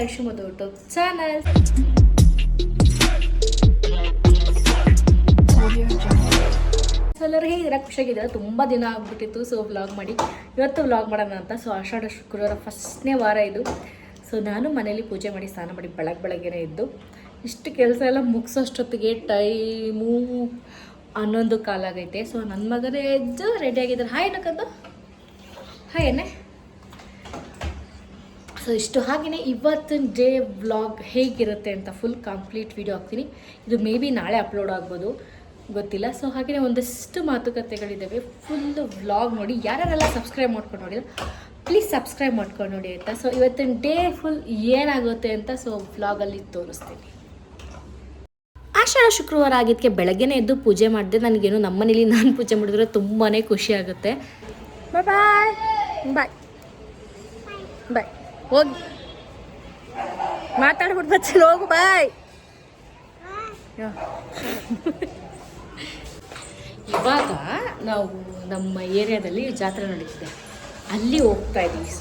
ಹರ್ಷು ಮತ್ತು YouTube channel so ಎಲ್ಲರೂ ಹೇಗಿದ್ದೀರಾ? ಖುಷಿಯಾಗಿದ್ದೀರಾ? ತುಂಬ ದಿನ ಆಗ್ಬಿಟ್ಟಿತ್ತು ಸೊ ವ್ಲಾಗ್ ಮಾಡಿ. ಇವತ್ತು ವ್ಲಾಗ್ ಮಾಡೋಣ ಅಂತ ಸೊ ಆಷಾಢ ಶುಕ್ರವಾರ ಫಸ್ಟ್ನೇ ವಾರ ಇದು. ಸೊ ನಾನು ಮನೇಲಿ ಪೂಜೆ ಮಾಡಿ, ಸ್ನಾನ ಮಾಡಿ ಬೆಳಗ್ಗೆ ಬೆಳಗ್ಗೆನೇ ಇದ್ದು ಇಷ್ಟು ಕೆಲಸ ಎಲ್ಲ ಮುಗಿಸೋಷ್ಟೊತ್ತಿಗೆ ಟೈಮು ಹನ್ನೊಂದು ಕಾಲಾಗೈತೆ. ಸೊ ನನ್ನ ಮಗನೇ ಎದ್ದು ರೆಡಿಯಾಗಿದ್ದಾರೆ ಹಾಯ್ ಏನಕ್ಕಂದು ಹಾಯ್ ಏನೇ ಸೊ ಇಷ್ಟು ಹಾಗೆಯೇ ಇವತ್ತಿನ ಡೇ ವ್ಲಾಗ್ ಹೇಗಿರುತ್ತೆ ಅಂತ ಫುಲ್ ಕಂಪ್ಲೀಟ್ ವೀಡಿಯೋ ಹಾಕ್ತೀನಿ. ಇದು ಮೇ ಬಿ ನಾಳೆ ಅಪ್ಲೋಡ್ ಆಗ್ಬೋದು, ಗೊತ್ತಿಲ್ಲ. ಸೊ ಹಾಗೆಯೇ ಒಂದಷ್ಟು ಮಾತುಕತೆಗಳಿದ್ದಾವೆ ಫುಲ್ ವ್ಲಾಗ್ ನೋಡಿ, ಯಾರ್ಯಾರೆಲ್ಲ ಸಬ್ಸ್ಕ್ರೈಬ್ ಮಾಡ್ಕೊಂಡು ನೋಡಿಲ್ಲ ಪ್ಲೀಸ್ ಸಬ್ಸ್ಕ್ರೈಬ್ ಮಾಡ್ಕೊಂಡು ನೋಡಿ ಆಯಿತಾ? ಸೊ ಇವತ್ತಿನ ಡೇ ಫುಲ್ ಏನಾಗುತ್ತೆ ಅಂತ ಸೊ ವ್ಲಾಗಲ್ಲಿ ತೋರಿಸ್ತೀನಿ. ಆಷಾಢ ಶುಕ್ರವಾರ ಆಗಿದ್ದಕ್ಕೆ ಬೆಳಗ್ಗೆನೇ ಎದ್ದು ಪೂಜೆ ಮಾಡಿದೆ. ನನಗೇನು ನಮ್ಮನೇಲಿ ನಾನು ಪೂಜೆ ಮಾಡಿದ್ರೆ ತುಂಬಾ ಖುಷಿ ಆಗುತ್ತೆ. ಬಾಯ್ ಬಾಯ್ ಬಾಯ್ ಬಾಯ್ ಹೋಗಿ. ಮಾತಾಡ್ಬಿಟ್ಟು ಬಚ್ಚಲ್ ಹೋಗು ಬಾಯ್. ಇವಾಗ ನಾವು ನಮ್ಮ ಏರಿಯಾದಲ್ಲಿ ಜಾತ್ರೆ ನಡೀತಿದೆ. ಅಲ್ಲಿ ಹೋಗ್ತಾ ಇದ್ದೀವಿ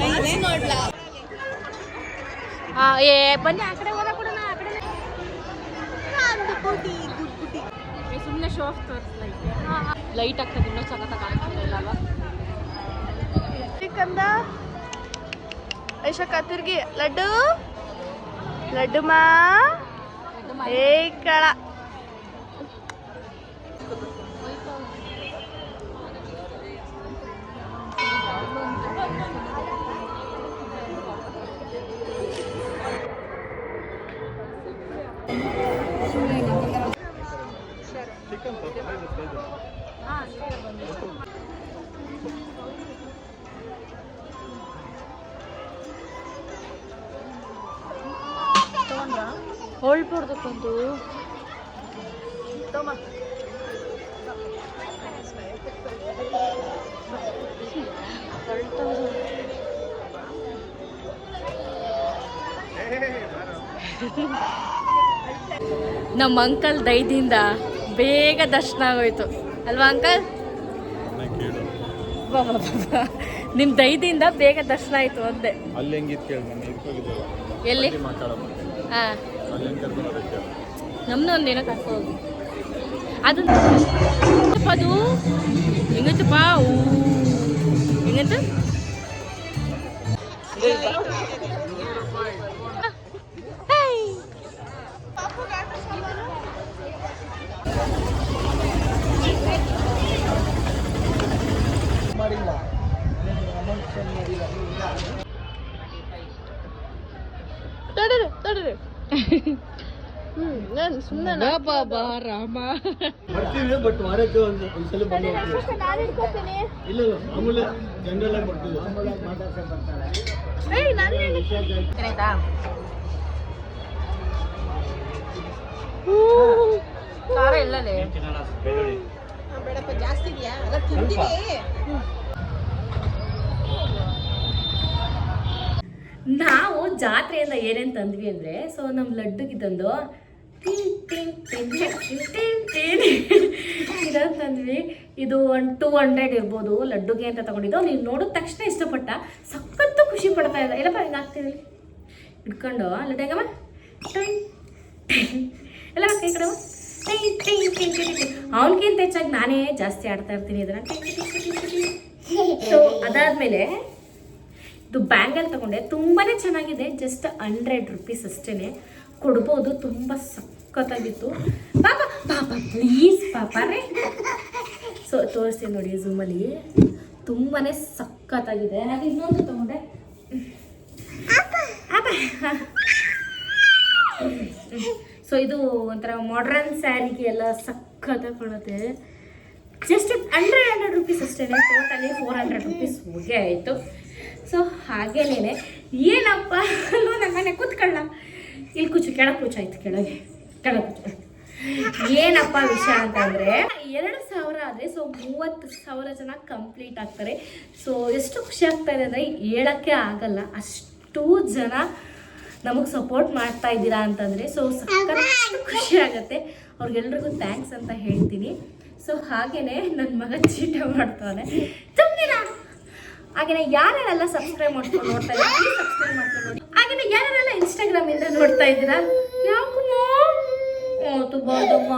ಹಾಂ ಏ ಬನ್ನಿ ಆ ಕಡೆ ಹೋದ ಆ ಕಡೆ ಸುಮ್ಮನೆ ಶೋ ಆಫ್ ತೋರಿಸ್ಲೈತೆ. ಲೈಟ್ ಆಗ್ತದೆ ಇನ್ನೂ ಸಖತ್ತಾಗಿ ಕಾಣಿಸ್ತಾ ಇಲ್ಲ ಅಲ್ವಾ ಲಡ್ಡು. ಲಡ್ಡು ಮಾ. ಏ ಕಳ. 얼 벌도 콘도 토마토 에이 ನಮ್ಮ ಅಂಕಲ್ ದೈದಿಂದ ಬೇಗ ದರ್ಶನ ಆಗೋಯ್ತು. ಅಲ್ವಾ ಅಂಕಲ್? ನಿಮ್ಮ ದೈದಿಂದ ಬೇಗ ದರ್ಶನ ಆಯ್ತು ಒಂದೇ ಎಲ್ಲಿ ಹಾ. ಕರ್ಕೊಂಡು ನಮ್ದು ಒಂದೇನೋ ಅದು ಅದು? ಹೆಂಗೈತಪ್ಪ? ಊ. ಸುಮ್ಮನೆ ಬಾಬಾ ರಾಮ. ಬರ್ತೀವಿ ಬಟ್ ವಾರಕ್ಕೆ ಒಂದು ಒಂದ್ಸಲ ಬಂದು ಇಲ್ಲ ಇಲ್ಲ ಮಾಮೂಲಿ ಜನರಲ್ ಆಗಿ ಬರ್ತೀವಿ. ಏಯ್ ನಾನು ಆಯ್ತಾ? ಖಾರ ಇಲ್ಲಲೇ? ಬೇಡಪ್ಪ ಜಾಸ್ತಿ ಇದೆಯಾ? ಅಲ್ಲ ತಿಂತೀವಿ ನಾವು ಜಾತ್ರೆಯಿಂದ ಏನೇನು ತಂದ್ವಿ ಅಂದರೆ ಸೊ ನಮ್ಮ ಲಡ್ಡುಗೆ ತಂದು ಇದನ್ನು ಇದು ಒನ್ ಟೂ ಹಂಡ್ರೆಡ್ ಇರ್ಬೋದು, ಲಡ್ಡುಗೆ ಅಂತ ತಗೊಂಡಿದ್ದು. ನೀವು ನೋಡಿದ ತಕ್ಷಣ ಇಷ್ಟಪಟ್ಟ, ಸಖತ್ತು ಖುಷಿ ಪಡ್ತಾ ಇದ್ದ. ಇಲ್ಲಪ್ಪ, ಹಿಂಗೆ ಆಗ್ತಿರಲಿ ಇಟ್ಕೊಂಡು, ಲಡ್ಡು ಹೆಂಗಮ್ಮ. ಎಲ್ಲ ಕೈ ಕಡೆ ಅವನಿಗಿಂತ ಹೆಚ್ಚಾಗಿ ನಾನೇ ಜಾಸ್ತಿ ಆಡ್ತಾ ಇರ್ತೀನಿ ಇದನ್ನ. ಸೊ ಅದಾದಮೇಲೆ ಇದು ಬ್ಯಾಂಗಲ್ ತಗೊಂಡೆ. ತುಂಬಾ ಚೆನ್ನಾಗಿದೆ. ಜಸ್ಟ್ ಹಂಡ್ರೆಡ್ ರುಪೀಸ್ ಅಷ್ಟೇ ಕೊಡ್ಬೋದು. ತುಂಬ ಸಕ್ಕತ್ತಾಗಿತ್ತು ಪಾಪ ಪಾಪ ಪ್ಲೀಸ್ ಪಾಪ ರೇ. ಸೊ ತೋರಿಸ್ತೀನಿ ನೋಡಿ ಝೂಮಲ್ಲಿ ತುಂಬಾ ಸಖತ್ತಾಗಿದೆ. ಹಾಗೆ ಇನ್ನೊಂದು ತಗೊಂಡೆ. ಸೊ ಇದು ಒಂಥರ ಮಾಡ್ರನ್ ಸ್ಯಾರಿಗೆ ಎಲ್ಲ ಸಖತ್ತಾಗಿ ಕಾಣುತ್ತೆ ಜಸ್ಟ್ ಹಂಡ್ರೆಡ್ ಹಂಡ್ರೆಡ್ ರುಪೀಸ್ ಅಷ್ಟೇ ಟೋಟಲಿ ಫೋರ್ ಹಂಡ್ರೆಡ್ ರುಪೀಸ್ ಹೋಗೇ ಆಯಿತು. ಸೊ ಹಾಗೇನೇ ಏನಪ್ಪ ಅಲ್ಲೂ ನಮ್ಮನೆ ಕೂತ್ಕೊಳ್ಳ ಕೆಳಗೆ ಕೆಳಗೆ. ಕೆಳಗೆ ಏನಪ್ಪ ವಿಷಯ ಅಂತಂದರೆ, ಎರಡು ಸಾವಿರ ಆದರೆ ಸೊ ಮೂವತ್ತು ಸಾವಿರ ಜನ ಕಂಪ್ಲೀಟ್ ಆಗ್ತಾರೆ. ಸೊ ಎಷ್ಟು ಖುಷಿ ಆಗ್ತಾ ಇದೆ ಅಂದರೆ, ಹೇಳೋಕ್ಕೆ ಆಗಲ್ಲ. ಅಷ್ಟು ಜನ ನಮಗೆ ಸಪೋರ್ಟ್ ಮಾಡ್ತಾ ಇದ್ದೀರಾ ಅಂತಂದರೆ ಸೊ ಸಾಕಷ್ಟು ಖುಷಿ ಆಗುತ್ತೆ. ಅವ್ರಿಗೆಲ್ರಿಗೂ ಥ್ಯಾಂಕ್ಸ್ ಅಂತ ಹೇಳ್ತೀನಿ. ಸೊ ಹಾಗೇನೆ ನನ್ನ ಮಗ ಚೀಟ ಮಾಡ್ತಾನೆ ಹಾಗೇನೆ ಯಾರ್ಯಾರೆಲ್ಲ ಸಬ್ಸ್ಕ್ರೈಬ್ ಮಾಡ್ಕೊಂಡು ನೋಡ್ತಾ ಇದ್ದಾರೆ ಸಬ್ಸ್ಕ್ರೈಬ್ ಮಾಡ್ಕೊಂಡು ಹಾಗೇನೆ ಇನ್ಸ್ಟಾಗ್ರಾಮ್ ಇಂದ ನೋಡ್ತಾ ಇದ್ದೀರಾ? ಯಾಕಮ್ಮ ತುಂಬ ತುಂಬ.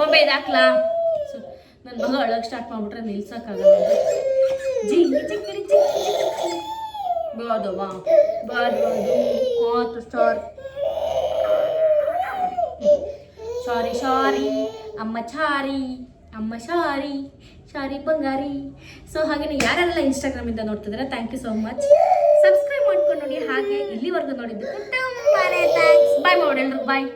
ಮೊಬೈಲ್ ಹಾಕ್ಲಾ? ನನ್ನ ಮಗ ಅಳಗ್ ಸ್ಟಾರ್ಟ್ ಮಾಡ್ಬಿಟ್ರೆ ನಿಲ್ಸಕ್ಕಾಗಲ್ಲ. ಜಿ ಚಿಕ್ಕಡಿ ಚಿಕ್ಕಡಿ ಬಾದು ಬಾ ಬಾದು ಆತು ಸ್ಟಾರ್ ಸಾರಿ ಸಾರಿ ಅಮ್ಮ ಚಾರಿ ಅಮ್ಮ ಶಾರಿ ಶಾರಿ ಬಂಗಾರಿ. ಸೊ ಹಾಗೆ ಯಾರೆಲ್ಲ ಇನ್ಸ್ಟಾಗ್ರಾಮಿಂದ ನೋಡ್ತಿದ್ರೆ thank you so much subscribe ಮಾಡ್ಕೊಂಡು ನೋಡಿ, ಹಾಗೆ ಇಲ್ಲಿವರೆಗೂ ನೋಡಿದ್ದು ತುಂಬಾ ಥ್ಯಾಂಕ್ಸ್ ಬಾಯ್ ಮಾಡಿ ಬಾಯ್